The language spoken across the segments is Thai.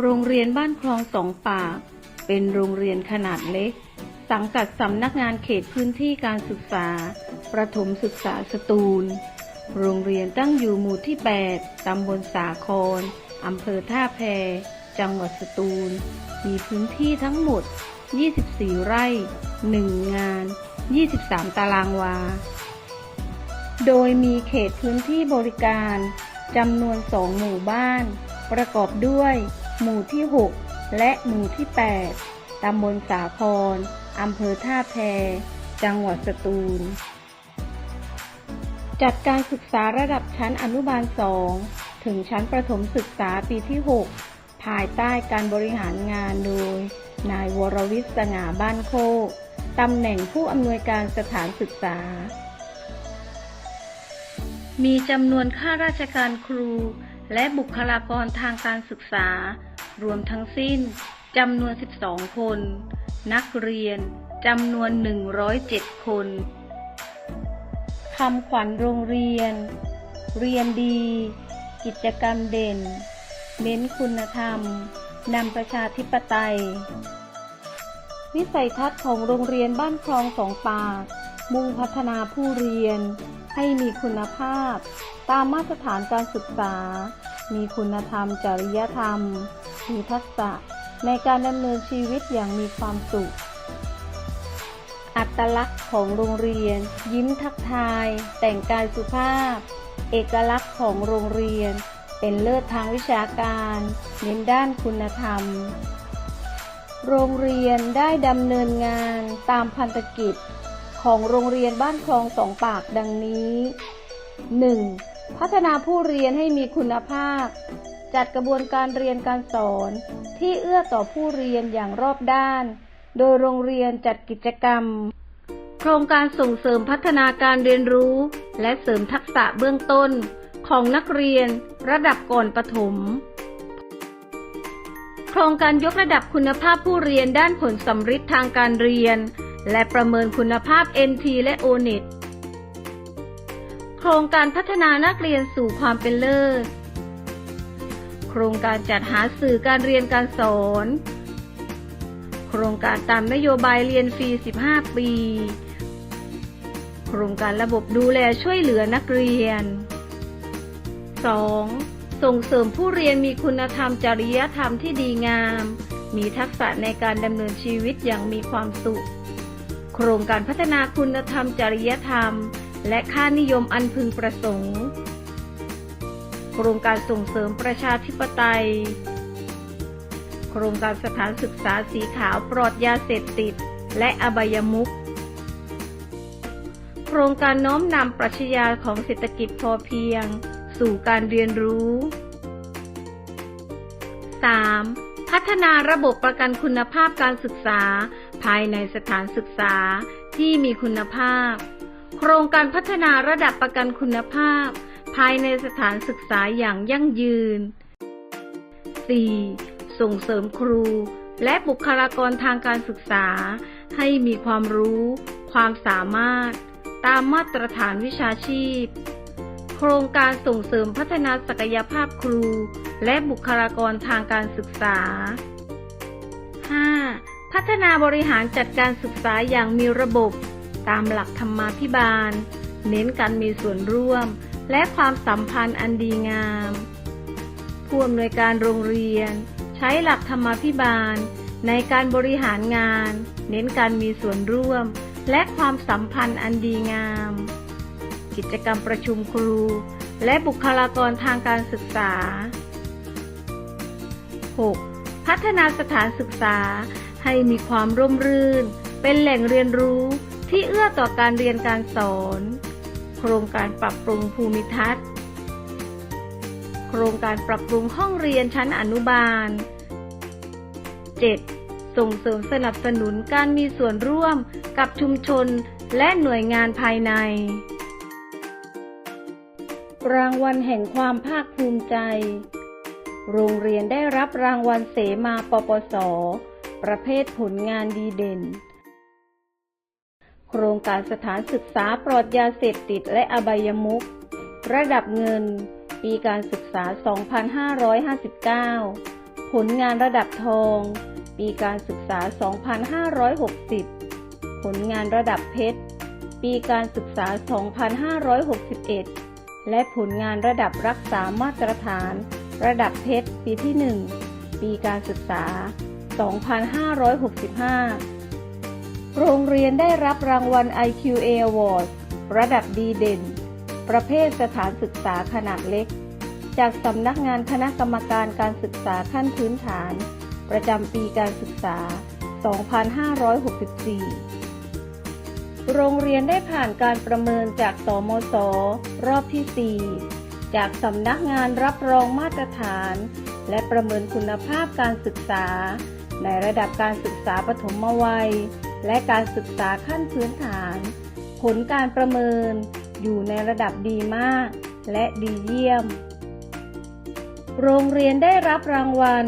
โรงเรียนบ้านคลองสองป่า เป็นโรงเรียนขนาดเล็ก สังกัดสำนักงานเขตพื้นที่การศึกษา ประถมศึกษาสตูล โรงเรียนตั้งอยู่หมู่ที่ 8 ตำบลสาครอำเภอท่าแพ จังหวัดสตูล มีพื้นที่ทั้งหมด 24 ไร่ 1 งาน 23 ตารางวา โดยมีเขตพื้นที่บริการจำนวนสองหมู่บ้าน ประกอบด้วย หมู่ที่ 6 และหมู่ที่ 8 ตำบลสาครอำเภอท่าแพ จังหวัดสตูล จัดการศึกษาระดับชั้นอนุบาล 2 ถึงชั้นประถมศึกษาปีที่ 6 ภายใต้การบริหารงานโดย นายวรวิทย์สง่าบ้านโคกตำแหน่งผู้อำนวยการสถานศึกษา มีจำนวนข้าราชการครู และบุคลากรทางการศึกษา รวมทั้งสิ้นจำนวน 12 คน นักเรียนจำนวน 107 คนคำขวัญโรงเรียน เรียนดี กิจกรรมเด่น เน้นคุณธรรม นำประชาธิปไตย วิสัยทัศน์ของโรงเรียนบ้านคลองสองปาก มุ่งพัฒนาผู้เรียน ให้มีคุณภาพ ตามมาตรฐานการศึกษา มีคุณธรรม จริยธรรม มีทักษะในการดำเนินชีวิตอย่างมีความสุข อัตลักษณ์ของโรงเรียน ยิ้มทักทาย แต่งกายสุภาพ เอกลักษณ์ของโรงเรียน เป็นเลิศทางวิชาการ เน้นด้านคุณธรรม โรงเรียนได้ดำเนินงานตามพันธกิจ ของโรงเรียนบ้านคลองสองปากดังนี้ 1. พัฒนาผู้เรียนให้มีคุณภาพ จัดกระบวนการเรียนการสอน ที่เอื้อต่อผู้เรียนอย่างรอบด้าน โดยโรงเรียนจัดกิจกรรม โครงการส่งเสริมพัฒนาการเรียนรู้ และเสริมทักษะเบื้องต้น ของนักเรียน ระดับก่อนประถมโครงการยกระดับคุณภาพผู้เรียนด้านผลสำฤทธิ์ทางการเรียน และประเมินคุณภาพ NT และ ONET โครงการพัฒนานักเรียนสู่ความเป็นเลิศ โครงการจัดหาสื่อการเรียนการสอน โครงการตามนโยบายเรียนฟรี 15 ปี โครงการระบบดูแลช่วยเหลือนักเรียน 2. ส่งเสริมผู้เรียนมีคุณธรรมจริยธรรมที่ดีงาม มีทักษะในการดำเนินชีวิตอย่างมีความสุข โครงการพัฒนาคุณธรรมจริยธรรม และค่านิยมอันพึงประสงค์ โครงการส่งเสริมประชาธิปไตย โครงการสถานศึกษาสีขาวปลอดยาเสพติด และอบายมุขโครงการน้อมนำปรัชญาของเศรษฐกิจพอเพียง สู่การเรียนรู้ 3. พัฒนาระบบประกันคุณภาพการศึกษา ภายในสถานศึกษาที่มีคุณภาพ โครงการพัฒนาระดับประกันคุณภาพ ภายในสถานศึกษาอย่างยั่งยืน 4. ส่งเสริมครู และบุคลากรทางการศึกษา ให้มีความรู้ ความสามารถ ตามมาตรฐานวิชาชีพ โครงการส่งเสริมพัฒนาศักยภาพครู และบุคลากรทางการศึกษา 5. พัฒนาบริหารจัดการศึกษาอย่างมีระบบ ตามหลักธรรมาภิบาล เน้นการมีส่วนร่วม และความสัมพันธ์อันดีงาม ผู้อำนวยการโรงเรียน ใช้หลักธรรมาภิบาล ในการบริหารงาน เน้นการมีส่วนร่วม และความสัมพันธ์อันดีงาม กิจกรรมประชุมครู และบุคลากรทางการศึกษา 6. พัฒนาสถานศึกษา ให้มีความร่มรื่น เป็นแหล่งเรียนรู้ที่เอื้อต่อการเรียนการสอน โครงการปรับปรุงภูมิทัศน์ โครงการปรับปรุงห้องเรียนชั้นอนุบาล 7. ส่งเสริมสนับสนุนการมีส่วนร่วมกับชุมชนและหน่วยงานภายใน รางวัลแห่งความภาคภูมิใจ โรงเรียนได้รับรางวัลเสมาปปส ประเภทผลงานดีเด่น โครงการสถานศึกษาปลอดยาเสพติดและอบายมุขระดับเงิน ปีการศึกษา 2559ผผลงานระดับทอง ปีการศึกษา 2560 ผลงานระดับเพชร ปีการศึกษา 2561 และผลงานระดับรักษามาตรฐาน ระดับเพชร ปีที่ 1 ปีการศึกษา 2565 โรงเรียนได้รับรางวัล IQA Award ระดับดีเด่น ประเภทสถานศึกษาขนาดเล็ก จากสำนักงานคณะกรรมการการศึกษาขั้นพื้นฐาน ประจำปีการศึกษา 2564 โรงเรียนได้ผ่านการประเมินจากสมส รอบที่ 4 จากสำนักงานรับรองมาตรฐาน และประเมินคุณภาพการศึกษา ในระดับการศึกษาปฐมวัย และการศึกษาขั้นพื้นฐาน ผลการประเมินอยู่ในระดับดีมาก และดีเยี่ยม โรงเรียนได้รับรางวัล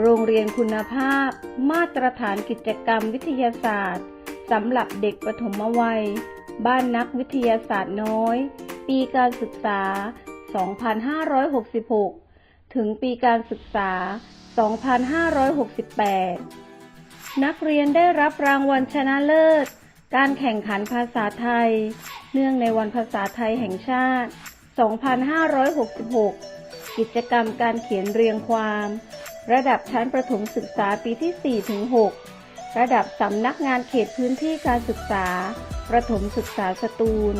โรงเรียนคุณภาพ มาตรฐานกิจกรรมวิทยาศาสตร์สำหรับเด็กปฐมวัย บ้านนักวิทยาศาสตร์น้อย ปีการศึกษา 2566 ถึงปีการศึกษา 2568 นักเรียนได้รับรางวัลชนะเลิศ การแข่งขันภาษาไทย เนื่องในวันภาษาไทยแห่งชาติ 2566 กิจกรรมการเขียนเรียงความ ระดับชั้นประถมศึกษาปีที่4ถึง6ระดับสำนักงานเขตพื้นที่การศึกษา ประถมศึกษาสตูล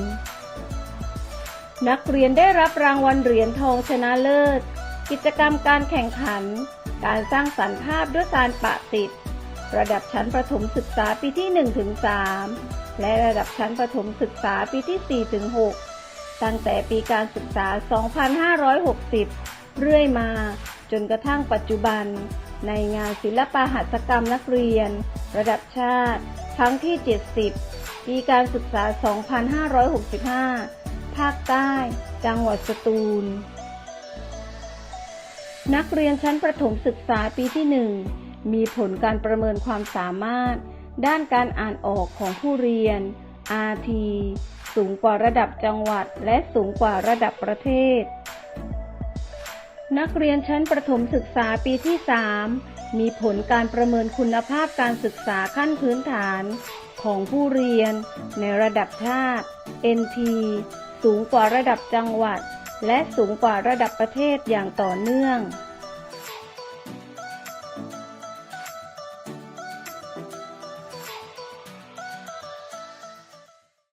นักเรียนได้รับรางวัลเหรียญทองชนะเลิศ กิจกรรมการแข่งขัน การสร้างสรรค์ภาพด้วยการปะติด ระดับชั้นประถมศึกษาปีที่1ถึง3และระดับชั้นประถมศึกษาปีที่4ถึง6ตั้งแต่ปีการศึกษา 2560 เรื่อยมา จนกระทั่งปัจจุบัน ในงานศิลปหัตถกรรมนักเรียน ระดับชาติ ครั้งที่ 70 ปีการศึกษา 2565 ภาคใต้ จังหวัดสตูล นักเรียนชั้นประถมศึกษาปีที่ 1 มีผลการประเมินความสามารถ ด้านการอ่านออกของผู้เรียน RT สูงกว่าระดับจังหวัด และสูงกว่าระดับประเทศ นักเรียนชั้นประถมศึกษาปีที่ 3 มีผลการประเมินคุณภาพการศึกษาขั้นพื้นฐานของผู้เรียนในระดับชาติ NT สูงกว่าระดับจังหวัด และสูงกว่าระดับประเทศอย่างต่อเนื่อง